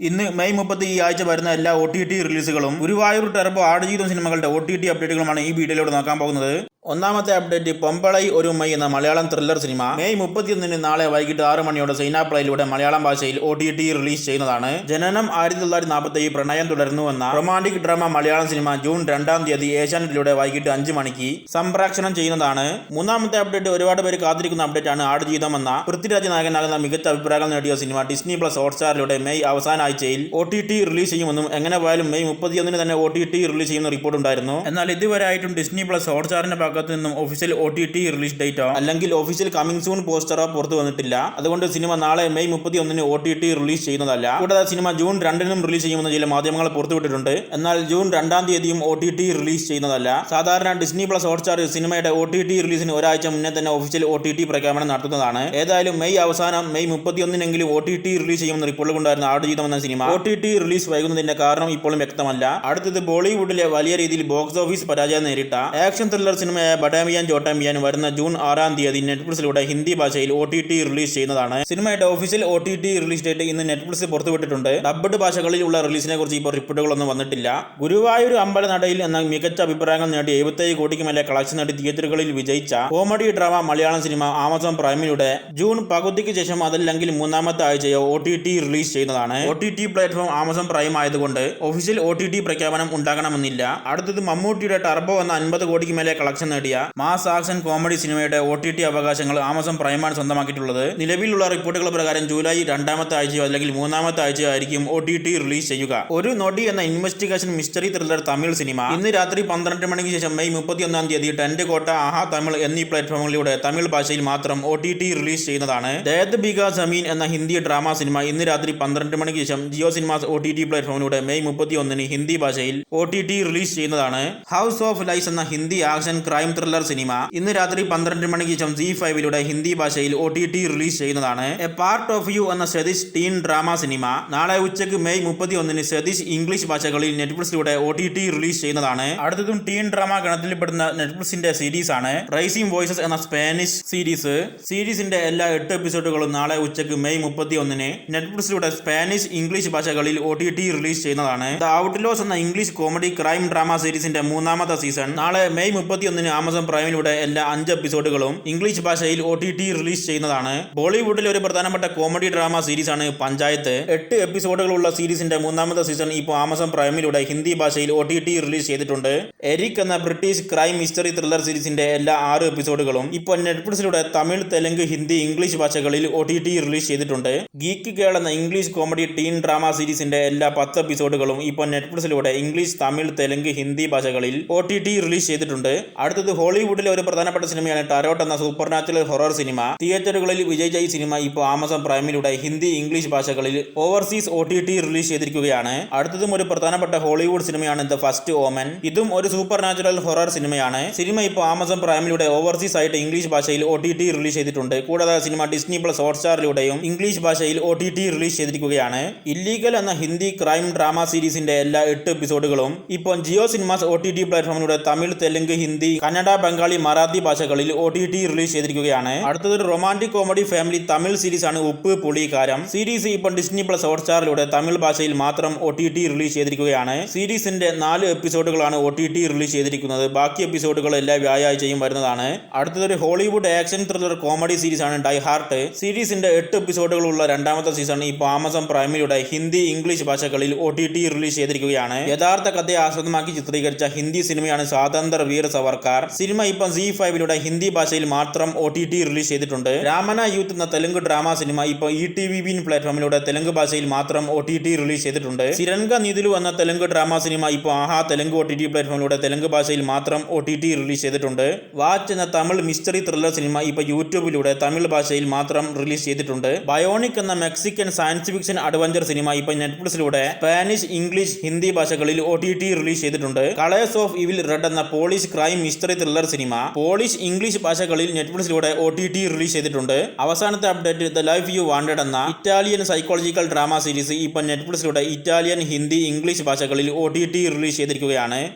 ഇന്ന് മെയ് മുപ്പത്തി ഈ ആഴ്ച വരുന്ന എല്ലാ ഒ ടി ടി റിലീസുകളും ഗുരുവായൂർ ടെർബോ ആടുജീവിതം സിനിമകളുടെ ഒ ടി ടി അപ്ഡേറ്റുകളുമാണ് ഈ വീഡിയോയിലൂടെ നോക്കാൻ പോകുന്നത്. ഒന്നാമത്തെ അപ്ഡേറ്റ് പൊമ്പളൈ ഒരു മൈ എന്ന മലയാളം ത്രില്ലർ സിനിമ മെയ് മുപ്പത്തിയൊന്നിന് നാളെ വൈകിട്ട് ആറ് മണിയോടെ സൈനാപ്ലയിലൂടെ മലയാളം ഭാഷയിൽ ഒ ടി ടി റിലീസ് ചെയ്യുന്നതാണ് ജനനം ആയിരത്തി തൊള്ളായിരത്തി നാൽപ്പത്തി പ്രണയം തുടരുന്നു എന്ന റൊമാന്റിക് ഡ്രാമ മലയാളം സിനിമ ജൂൺ രണ്ടാം തീയതി ഏഷ്യാനെറ്റിലൂടെ വൈകിട്ട് അഞ്ച് മണിക്ക് സംപ്രേക്ഷണം ചെയ്യുന്നതാണ്. മൂന്നാമത്തെ അപ്ഡേറ്റ് ഒരുപാട് പേര് കാത്തിരിക്കുന്ന അപ്ഡേറ്റ് ആണ് ആടുജീവിതം എന്ന പൃഥ്വിരാജ് നായകനാകുന്ന മികച്ച അഭിപ്രായങ്ങൾ നേടിയ സിനിമ ഡിസ്നി പ്ലസ് ഹോട്ട്സ്റ്റാറിലൂടെ മെയ് അവസാന ആഴ്ചയിൽ ഒ ടി ടി റിലീസ് ചെയ്യുമെന്നും എങ്ങനെ പോയാലും മെയ് മുപ്പത്തിയൊന്നിന് തന്നെ ഒ ടി ടി റിലീസ് ചെയ്യുന്ന റിപ്പോർട്ട് ഉണ്ടായിരുന്നു. എന്നാൽ ഇതുവരെ ആയിട്ടും ഡിസ്നി പ്ലസ് ഹോട്ട്സ്റ്റാറിന്റെ ഭാഗത്തു നിന്നും official O T T release ഡേറ്റോ അല്ലെങ്കിൽ ഒഫീഷ്യൽ കമ്മിങ് സൂൺ പോസ്റ്ററോ പുറത്തു വന്നിട്ടില്ല. അതുകൊണ്ട് സിനിമ നാളെ മെയ് മുപ്പത്തി ഒന്നിന് ഒ ടി ടി റിലീസ് ചെയ്യുന്നതല്ല. കൂടാതെ സിനിമ ജൂൺ രണ്ടിനും റിലീസ് ചെയ്യുമെന്ന് ചില മാധ്യമങ്ങൾ പുറത്തുവിട്ടിട്ടുണ്ട്. എന്നാൽ ജൂൺ രണ്ടാം തീയതിയും ഒ ടി ടി റിലീസ് ചെയ്യുന്നതല്ല. സാധാരണ ഡിസ്നി പ്ലസ് ഹോട്ട്സ്റ്റാർ സിനിമയുടെ ഒ ടി ടി റിലീസിന് ഒരാഴ്ച മുന്നേ തന്നെ ഒഫീഷ്യൽ ഒ ടി ടി പ്രഖ്യാപനം നടത്തുന്നതാണ്. ഏതായാലും മെയ് അവസാനം മെയ് മുപ്പത്തിയൊന്നിനെങ്കിലും ഒ ടി ടി റിലീസ് ചെയ്യുമെന്ന് റിപ്പോർട്ടുകളുണ്ടായിരുന്ന ആടുജീതം എന്ന സിനിമ ഒ ടി ടി റിലീസ് വൈകുന്നതിന്റെ കാരണം ഇപ്പോഴും വ്യക്തമല്ല. അടുത്തത് ബോളിവുഡിലെ വലിയ രീതിയിൽ ബോക്സ് ഓഫീസ് പരാജയം നേരിട്ട ആക്ഷൻ ത്രില്ലർ സിനിമയായ ബഡാമിയാൻ ചോട്ടാമിയാൻ വരുന്ന ജൂൺ ആറാം തീയതി നെറ്റ്ഫ്ലിക്സിലൂടെ ഹിന്ദി ഭാഷയിൽ ഒ ടി ടി റിലീസ് ചെയ്യുന്നതാണ്. സിനിമയുടെ official O T T release date ഇന്ന് നെറ്റ്ഫ്ലിക്സ് പുറത്തുവിട്ടിട്ടുണ്ട്. ഡബ്ഡ് ഭാഷകളിലുള്ള റിലീസിനെ കുറിച്ച് ഇപ്പോൾ റിപ്പോർട്ടുകളൊന്നും വന്നിട്ടില്ല. ഗുരുവായൂർ അമ്പലനടയിൽ എന്ന മികച്ച അഭിപ്രായങ്ങൾ നേടി എഴുപത്തേഴ് കോടിക്ക് മേലെ കളക്ഷൻ നേടി തിയേറ്ററുകളിൽ വിജയിച്ച കോമഡി ഡ്രാമ മലയാളം സിനിമ ആമസോൺ പ്രൈമിലൂടെ ജൂൺ പകുതിക്ക് ശേഷം അതല്ലെങ്കിൽ മൂന്നാമത്തെ ആഴ്ചയോ ഒ ടി ടി റിലീസ് ചെയ്യുന്നതാണ്. O T T platform Amazon Prime ആയതുകൊണ്ട് ഒഫീഷ്യൽ ഒ ടി ടി പ്രഖ്യാപനം ഉണ്ടാകണമെന്നില്ല. അടുത്തത് മമ്മൂട്ടിയുടെ ടർബോ എന്ന അൻപത് കോടിക്ക് മേലെ കളക്ഷൻ നേടിയ മാസ് ആക്ഷൻ കോമഡി സിനിമയുടെ ഒ ടി ടി അവകാശങ്ങൾ ആമസോൺ പ്രൈമാണ് സ്വന്തമാക്കിയിട്ടുള്ളത്. നിലവിലുള്ള റിപ്പോർട്ടുകൾ പ്രകാരം ജൂലൈ രണ്ടാമത്തെ ആഴ്ചയോ അല്ലെങ്കിൽ മൂന്നാമത്തെ ആഴ്ചയോ ആയിരിക്കും ഒ ടി ടി റിലീസ് ചെയ്യുക. ഒരു നൊടി എന്ന ഇൻവെസ്റ്റിഗേഷൻ മിസ്റ്ററി ത്രില്ലർ തമിഴ് സിനിമ. ഇന്ന് രാത്രി പന്ത്രണ്ട് മണിക്ക് ശേഷം മെയ് മുപ്പത്തിയൊന്നാം തീയതി ടെന്റ് കോട്ട ആഹാ തമിഴ് എന്നീ പ്ലാറ്റ്ഫോമുകളിലൂടെ തമിഴ് ഭാഷയിൽ മാത്രം ഒ ടി ടി റിലീസ് ചെയ്യുന്നതാണ്. ദേദ് ബിഗ സമീൻ എന്ന ഹിന്ദി ഡ്രാമ സിനിമ ഇന്ന് രാത്രി പന്ത്രണ്ട് മണിക്ക് ശേഷം Jio cinemas O T T പ്ലാറ്റ്ഫോമിലൂടെ May മുപ്പത്തിയൊന്നിന് ഹിന്ദി ഭാഷയിൽ ഒ ടി ടി റിലീസ് ചെയ്യുന്നതാണ്. ഹൗസ് ഓഫ് ലൈസ് എന്ന ഹിന്ദി ആക്ഷൻ ക്രൈം ത്രില്ലർ സിനിമ. ഇന്ന് രാത്രി പന്ത്രണ്ട് മണിക്ക് ശേഷം ജി ഫൈവിലൂടെ ഹിന്ദി ഭാഷയിൽ ഒ ടി ടി റിലീസ് ചെയ്യുന്നതാണ്. എ പാർട്ട് ഓഫ് യു എന്ന സതീഷ് ടീൻ ഡ്രാമ സിനിമ. നാളെ ഉച്ചയ്ക്ക് മെയ് മുപ്പത്തി ഒന്നിന് സതീഷ് ഇംഗ്ലീഷ് ഭാഷകളിൽ നെറ്റ്ഫ്ലിക്സിലൂടെ ഒ ടി ടി റിലീസ് ചെയ്യുന്നതാണ്. അടുത്തതും ടീൻ ഡ്രാമ ഗണത്തിൽപ്പെടുന്ന നെറ്റ്ഫ്ലിക്സിന്റെ സീരീസ് ആണ്. റൈസിംഗ് വോയിസസ് എന്ന സ്പാനിഷ് സീരീസ് സീരീസിന്റെ എല്ലാ എട്ട് എപ്പിസോഡുകളും നാളെ ഉച്ചയ്ക്ക് മെയ് മുപ്പത്തി ഒന്നിന് നെറ്റ്ഫ്ലിക്സിലൂടെ സ്പാനിഷ് ഇംഗ്ലീഷ് ഭാഷകളിൽ ഒ ടി ടി റിലീസ് ചെയ്യുന്നതാണ്. ദ ഔട്ട്ലോസ് എന്ന ഇംഗ്ലീഷ് കോമഡി ക്രൈം ഡ്രാമ സീരീസിന്റെ മൂന്നാമത്തെ സീസൺ നാളെ മെയ് മുപ്പത്തി ഒന്നിന് ആമസോൺ പ്രൈമിലൂടെ എല്ലാ അഞ്ച് എപ്പിസോഡുകളും ഇംഗ്ലീഷ് ഭാഷയിൽ ഒ ടി ടി റിലീസ് ചെയ്യുന്നതാണ് ബോളിവുഡിലെ ഒരു പ്രധാനപ്പെട്ട കോമഡി ഡ്രാമ സീരീസ് ആണ് പഞ്ചായത്ത്. എട്ട് എപ്പിസോഡുകളുള്ള സീരീസിന്റെ മൂന്നാമത്തെ സീസൺ ഇപ്പോൾ ആമസോൺ പ്രൈമിലൂടെ ഹിന്ദി ഭാഷയിൽ ഒ ടി ടി റിലീസ് ചെയ്തിട്ടുണ്ട്. എരിക് എന്ന ബ്രിട്ടീഷ് ക്രൈം മിസ്റ്ററി ത്രില്ലർ സീരീസിന്റെ എല്ലാ ആറ് എപ്പിസോഡുകളും ഇപ്പോൾ നെറ്റ്ഫ്ലിക്സിലൂടെ തമിഴ് തെലുങ്ക് ഹിന്ദി ഇംഗ്ലീഷ് ഭാഷകളിൽ ഒ ടി ടി റിലീസ് ചെയ്തിട്ടുണ്ട്. ഗീക്ക് കേൾ എന്ന ഇംഗ്ലീഷ് കോമഡി ടീൻ ഡ്രാമ സീരീസിന്റെ എല്ലാ പത്ത് എപ്പിസോഡുകളും ഇപ്പോൾ നെറ്റ്ഫ്ലിക്സിലൂടെ ഇംഗ്ലീഷ് തമിഴ് തെലുങ്ക് ഹിന്ദി ഭാഷകളിൽ ഒ ടി ടി റിലീസ് ചെയ്തിട്ടുണ്ട്. അടുത്തത് ഹോളിവുഡിലെ ഒരു പ്രധാനപ്പെട്ട സിനിമയാണ് ടാരോട്ട് എന്ന സൂപ്പർ നാച്ചുറൽ ഹൊറർ സിനിമ. തിയേറ്ററുകളിൽ വിജയിച്ച ഈ സിനിമ ഇപ്പോൾ ആമസോൺ പ്രൈമിലൂടെ ഹിന്ദി ഇംഗ്ലീഷ് ഭാഷകളിൽ overseas O T T release ചെയ്തിരിക്കുകയാണ്. അടുത്തതും ഒരു പ്രധാനപ്പെട്ട ഹോളിവുഡ് സിനിമയാണ് ദ ഫസ്റ്റ് ഓമൻ ഇതും ഒരു സൂപ്പർ നാച്ചുറൽ ഹൊറർ സിനിമയാണ്. സിനിമ ഇപ്പോൾ ആമസോൺ പ്രൈമിലൂടെ ഓവർസീസ് ആയിട്ട് ഇംഗ്ലീഷ് ഭാഷയിൽ ഒ ടി ടി റിലീസ് ചെയ്തിട്ടുണ്ട്. കൂടാതെ സിനിമ ഡിസ്നി പ്ലസ് ഹോട്ട്സ്റ്റാറിലൂടെയും ഇംഗ്ലീഷ് ഭാഷയിൽ ഒ ടി ടി റിലീസ് ചെയ്തിരിക്കുകയാണ്. ഇല്ലീഗൽ എന്ന ഹിന്ദി ക്രൈം ഡ്രാമ സീരീസിന്റെ എല്ലാ എട്ട് എപ്പിസോഡുകളും ഇപ്പോൾ Jio cinemas O T T പ്ലാറ്റ്ഫോമിലൂടെ Tamil Telugu Hindi Kannada Bengali Marathi ഭാഷകളിൽ ഒ ടി ടി റിലീസ് ചെയ്തിരിക്കുകയാണ്. അടുത്തത് romantic comedy family Tamil series ആണ് ഉപ്പ് പുളി കാരം. സീരീസ് ഇപ്പോൾ ഡിസ്നി പ്ലസ് ഹോട്ട്സ്റ്റാറിലൂടെ തമിഴ് ഭാഷയിൽ മാത്രം ഒ ടി ടി റിലീസ് ചെയ്തിരിക്കുകയാണ്. സീരീസിന്റെ നാല് എപ്പിസോഡുകളാണ് ഒ ടി ടി റിലീസ് ചെയ്തിരിക്കുന്നത്. ബാക്കി എപ്പിസോഡുകൾ എല്ലാ വ്യാഴാഴ്ചയും വരുന്നതാണ്. അടുത്തൊരു Hollywood action thriller comedy series ആണ് ഡൈ ഹാർട്ട് സീരീസിന്റെ എട്ട് എപ്പിസോഡുകളുള്ള രണ്ടാമത്തെ സീസൺ ഇപ്പോൾ ആമസോൺ പ്രൈമിലൂടെ ഹിന്ദി ഇംഗ്ലീഷ് ഭാഷകളിൽ ഒ ടി ടി റിലീസ് ചെയ്തിരിക്കുകയാണ്. യഥാർത്ഥ കഥയെ ആസ്പദമാക്കി ചിത്രീകരിച്ച ഹിന്ദി സിനിമയാണ് സ്വാതന്ത്ര്യ വീർ സവർക്കാർ. സിനിമ ഇപ്പം സി ഫൈവിലൂടെ ഹിന്ദി ഭാഷയിൽ മാത്രം ഒ ടി ടി റിലീസ് ചെയ്തിട്ടുണ്ട്. രാമന യൂത്ത് എന്ന തെലുങ്ക് ഡ്രാമ സിനിമ ഇപ്പോൾ ഇ ടി വി ബിൻ പ്ലാറ്റ്ഫോമിലൂടെ തെലുങ്ക് ഭാഷയിൽ മാത്രം ഒ ടി ടി റിലീസ് ചെയ്തിട്ടുണ്ട്. ചിരങ്ക നിതിലു എന്ന തെലുങ്ക് ഡ്രാമ സിനിമ ഇപ്പോൾ Aha Telugu O T T പ്ലാറ്റ്ഫോമിലൂടെ Telugu ഭാഷയിൽ മാത്രം ഒ ടി ടി റിലീസ് ചെയ്തിട്ടുണ്ട്. വാച്ച് എന്ന തമിഴ് മിസ്റ്ററി ത്രില്ലർ സിനിമ ഇപ്പോൾ യൂട്യൂബിലൂടെ തമിഴ് ഭാഷയിൽ മാത്രം റിലീസ് ചെയ്തിട്ടുണ്ട്. ബയോണിക് എന്ന Mexican science fiction adventure cinema ഇപ്പോൾ നെറ്റ്ഫ്ലിക്സിലൂടെ സ്പാനിഷ് ഇംഗ്ലീഷ് ഹിന്ദി ഭാഷകളിൽ ഒ ടി ടി റിലീസ് ചെയ്തിട്ടുണ്ട്. കളേഴ്സ് ഓഫ് ഇവിൽ റെഡ് എന്ന Polish crime thriller cinema Polish English ഭാഷകളിൽ നെറ്റ്ഫ്ലിക്സിലൂടെ ഒ ടി ടി റിലീസ് ചെയ്തിട്ടുണ്ട്. അവസാനത്തെ update the life you wanted എന്ന ഇറ്റാലിയൻ സൈക്കോളജിക്കൽ ഡ്രാമ സീരീസ് ഇപ്പോൾ നെറ്റ്ഫ്ലിക്സിലൂടെ ഇറ്റാലിയൻ ഹിന്ദി ഇംഗ്ലീഷ് ഭാഷകളിൽ ഒ ടി ടി റിലീസ് ചെയ്തിരിക്കുകയാണ്.